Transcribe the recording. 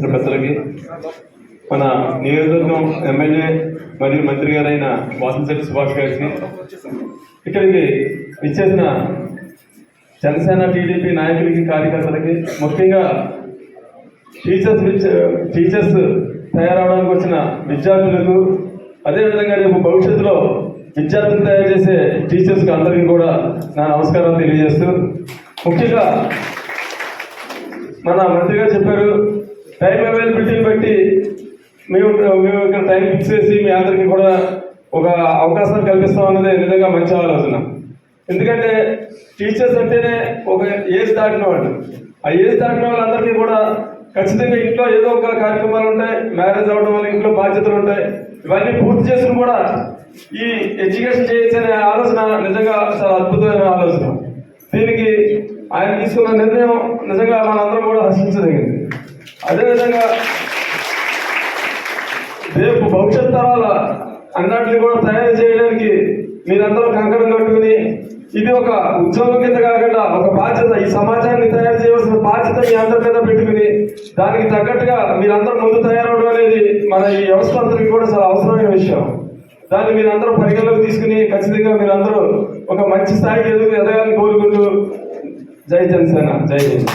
ఇచ్చిన పెద్దలకి మన నియోజకవర్గం ఎమ్మెల్యే మరియు మంత్రి గారైన వాసంశెట్టి సుభాష్ గారికి. ఇక్కడికి ఇచ్చేసిన జనసేన టీడీపీ నాయకులకి కార్యకర్తలకి ముఖ్యంగా టీచర్స్ టీచర్స్ తయారవడానికి వచ్చిన విద్యార్థులకు అదేవిధంగా రేపు భవిష్యత్తులో విద్యార్థులు తయారు చేసే టీచర్స్కి అందరికీ కూడా నా నమస్కారాలు తెలియజేస్తూ ముఖ్యంగా మన మంత్రి గారు చెప్పారు టైం అవైలబిలిటీని బట్టి మేము మేము ఇక్కడ టైం ఫిక్స్ చేసి మీ అందరికీ కూడా ఒక అవకాశం కల్పిస్తాం అన్నది నిజంగా మంచి ఆలోచన. ఎందుకంటే టీచర్స్ అంటేనే ఒక ఏజ్ దాటిన వాళ్ళు. ఆ ఏజ్ దాటిన వాళ్ళందరికీ కూడా ఖచ్చితంగా ఇంట్లో ఏదో ఒక కార్యక్రమాలు ఉంటాయి మ్యారేజ్ అవ్వడం వల్ల ఇంట్లో బాధ్యతలు ఉంటాయి. ఇవన్నీ పూర్తి చేసుకుని కూడా ఈ ఎడ్యుకేషన్ చేయొచ్చు అనే ఆలోచన నిజంగా చాలా అద్భుతమైన ఆలోచన. దీనికి ఆయన తీసుకున్న నిర్ణయం నిజంగా మనందరం కూడా అదేవిధంగా రేపు భవిష్యత్ తరాల అన్నిటిని కూడా తయారు చేయడానికి మీరందరూ కంకణం కట్టుకుని ఇది ఒక ఉద్యోగం కింద కాకుండా ఒక బాధ్యత. ఈ సమాజాన్ని తయారు చేయవలసిన బాధ్యత మీ అందరి మీద పెట్టుకుని దానికి తగ్గట్టుగా మీరందరూ ముందు తయారవడం అనేది మన ఈ వ్యవస్థ అందరికీ కూడా చాలా అవసరమైన విషయం. దాన్ని మీరందరూ పరిగణలోకి తీసుకుని ఖచ్చితంగా మీరందరూ ఒక మంచి స్థాయికి ఎదుగు ఎదగాలని కోరుకుంటూ జై జనసేన. జై హింద్